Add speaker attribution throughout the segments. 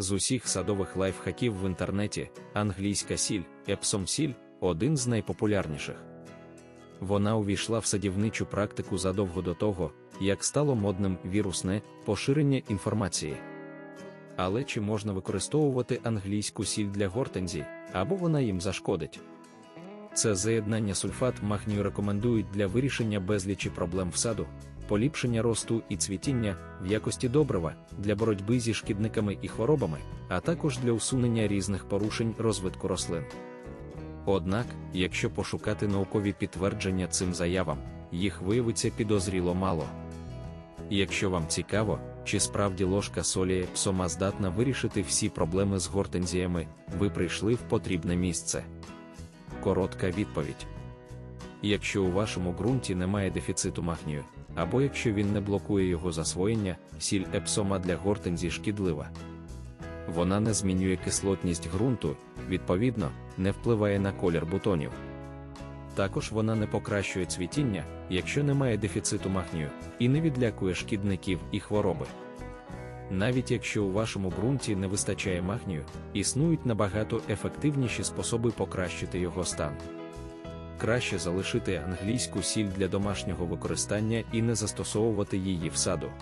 Speaker 1: З усіх садових лайфхаків в інтернеті англійська сіль, епсом сіль один з найпопулярніших. Вона увійшла в садівничу практику задовго до того, як стало модним вірусне поширення інформації. Але чи можна використовувати англійську сіль для гортензій, або вона їм зашкодить? Це заєднання сульфат магнію рекомендують для вирішення безлічі проблем в саду, поліпшення росту і цвітіння в якості добрива для боротьби зі шкідниками і хворобами, а також для усунення різних порушень розвитку рослин. Однак, якщо пошукати наукові підтвердження цим заявам, їх виявиться підозріло мало. Якщо вам цікаво, чи справді ложка солі псома здатна вирішити всі проблеми з гортензіями, ви прийшли в потрібне місце. Коротка відповідь. Якщо у вашому ґрунті немає дефіциту магнію, або якщо він не блокує його засвоєння, сіль епсома для гортензій шкідлива. Вона не змінює кислотність ґрунту, відповідно, не впливає на колір бутонів. Також вона не покращує цвітіння, якщо немає дефіциту магнію, і не відлякує шкідників і хвороби. Навіть якщо у вашому ґрунті не вистачає магнію, існують набагато ефективніші способи покращити його стан. Краще залишити англійську сіль для домашнього використання і не застосовувати її в саду.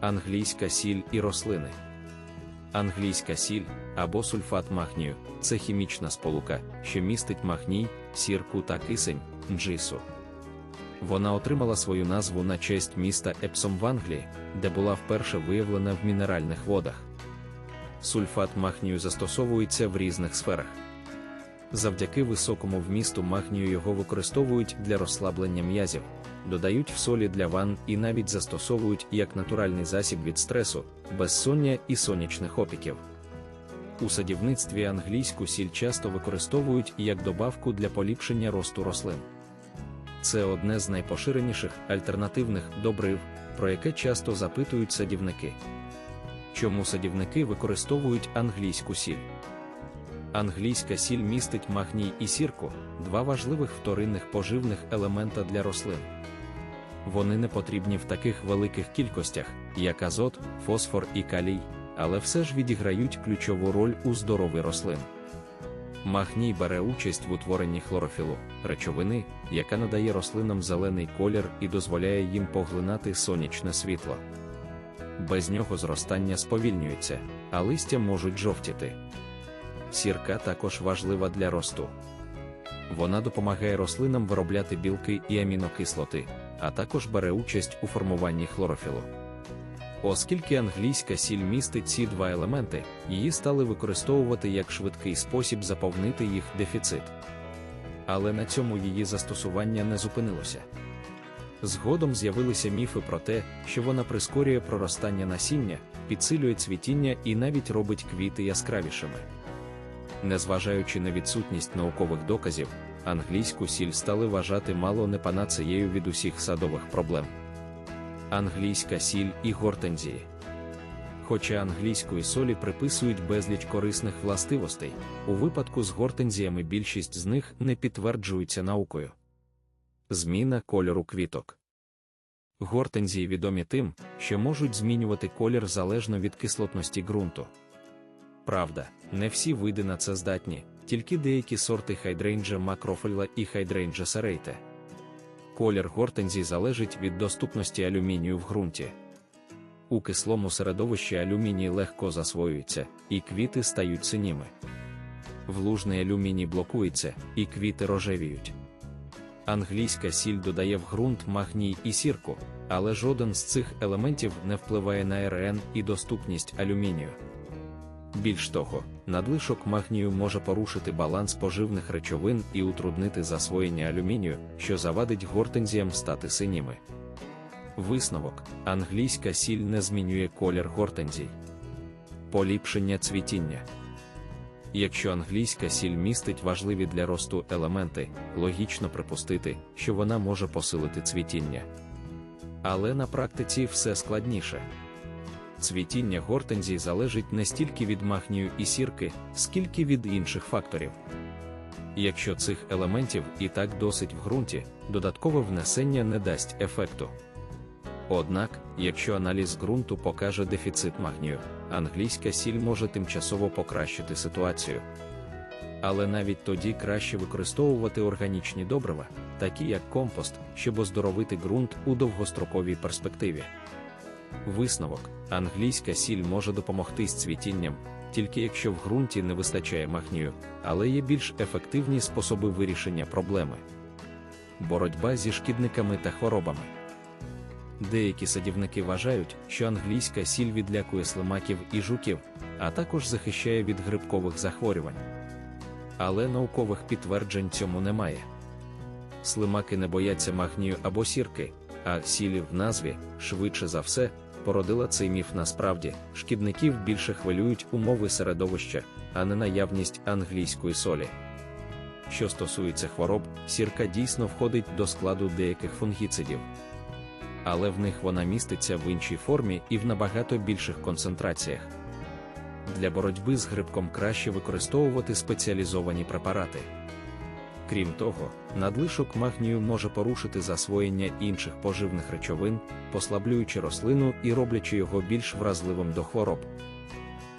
Speaker 1: Англійська сіль і рослини. Англійська сіль або сульфат магнію це хімічна сполука, що містить магній, сірку та кисень, джису. Вона отримала свою назву на честь міста Епсом в Англії, де була вперше виявлена в мінеральних водах. Сульфат магнію застосовується в різних сферах. Завдяки високому вмісту магнію його використовують для розслаблення м'язів, додають в солі для ванн і навіть застосовують як натуральний засіб від стресу, безсоння і сонячних опіків. У садівництві англійську сіль часто використовують як добавку для поліпшення росту рослин. Це одне з найпоширеніших альтернативних добрив, про яке часто запитують садівники. Чому садівники використовують англійську сіль? Англійська сіль містить магній і сірку, два важливих вторинних поживних елемента для рослин. Вони не потрібні в таких великих кількостях, як азот, фосфор і калій, але все ж відіграють ключову роль у здоров'ї рослин. Магній бере участь в утворенні хлорофілу, речовини, яка надає рослинам зелений колір і дозволяє їм поглинати сонячне світло. Без нього зростання сповільнюється, а листя можуть жовтіти. Сірка також важлива для росту. Вона допомагає рослинам виробляти білки і амінокислоти, а також бере участь у формуванні хлорофілу. Оскільки англійська сіль містить ці два елементи, її стали використовувати як швидкий спосіб заповнити їх дефіцит. Але на цьому її застосування не зупинилося. Згодом з'явилися міфи про те, що вона прискорює проростання насіння, підсилює цвітіння і навіть робить квіти яскравішими. Незважаючи на відсутність наукових доказів, англійську сіль стали вважати мало не панацеєю від усіх садових проблем. Англійська сіль і гортензії. Хоча англійської солі приписують безліч корисних властивостей, у випадку з гортензіями більшість з них не підтверджується наукою. Зміна кольору квіток. Гортензії відомі тим, що можуть змінювати колір залежно від кислотності ґрунту. Правда, не всі види на це здатні, тільки деякі сорти хайдрейнджа макрофельла і хайдрейнджа серейте. Колір гортензій залежить від доступності алюмінію в ґрунті. У кислому середовищі алюміній легко засвоюється, і квіти стають синіми. Влужний алюміній блокується, і квіти рожевіють. Англійська сіль додає в ґрунт магній і сірку, але жоден з цих елементів не впливає на РН і доступність алюмінію. Більш того, надлишок магнію може порушити баланс поживних речовин і утруднити засвоєння алюмінію, що завадить гортензіям стати синіми. Висновок: англійська сіль не змінює колір гортензій. Поліпшення цвітіння. Якщо англійська сіль містить важливі для росту елементи, логічно припустити, що вона може посилити цвітіння. Але на практиці все складніше. Цвітіння гортензій залежить не стільки від магнію і сірки, скільки від інших факторів. Якщо цих елементів і так досить в ґрунті, додаткове внесення не дасть ефекту. Однак, якщо аналіз ґрунту покаже дефіцит магнію, англійська сіль може тимчасово покращити ситуацію. Але навіть тоді краще використовувати органічні добрива, такі як компост, щоб оздоровити ґрунт у довгостроковій перспективі. Висновок: англійська сіль може допомогти з цвітінням, тільки якщо в ґрунті не вистачає магнію, але є більш ефективні способи вирішення проблеми. Боротьба зі шкідниками та хворобами. Деякі садівники вважають, що англійська сіль відлякує слимаків і жуків, а також захищає від грибкових захворювань. Але наукових підтверджень цьому немає. Слимаки не бояться магнію або сірки, а сілі в назві, швидше за все, породила цей міф насправді, шкідників більше хвилюють умови середовища, а не наявність англійської солі. Що стосується хвороб, сірка дійсно входить до складу деяких фунгіцидів. Але в них вона міститься в іншій формі і в набагато більших концентраціях. Для боротьби з грибком краще використовувати спеціалізовані препарати. Крім того, надлишок магнію може порушити засвоєння інших поживних речовин, послаблюючи рослину і роблячи його більш вразливим до хвороб.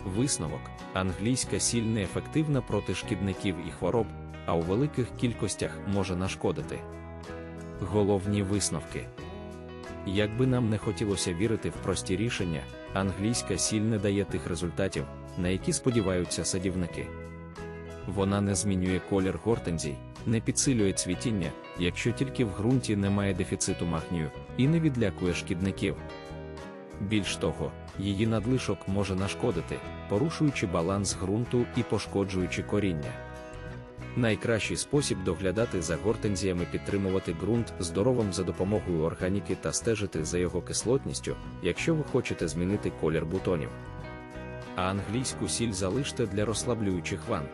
Speaker 1: Висновок: англійська сіль неефективна проти шкідників і хвороб, а у великих кількостях може нашкодити. Головні висновки. Як би нам не хотілося вірити в прості рішення, англійська сіль не дає тих результатів, на які сподіваються садівники. Вона не змінює колір гортензій, не підсилює цвітіння, якщо тільки в ґрунті немає дефіциту магнію, і не відлякує шкідників. Більш того, її надлишок може нашкодити, порушуючи баланс ґрунту і пошкоджуючи коріння. Найкращий спосіб доглядати за гортензіями підтримувати ґрунт здоровим за допомогою органіки та стежити за його кислотністю, якщо ви хочете змінити колір бутонів. А англійську сіль залиште для розслаблюючих ванн.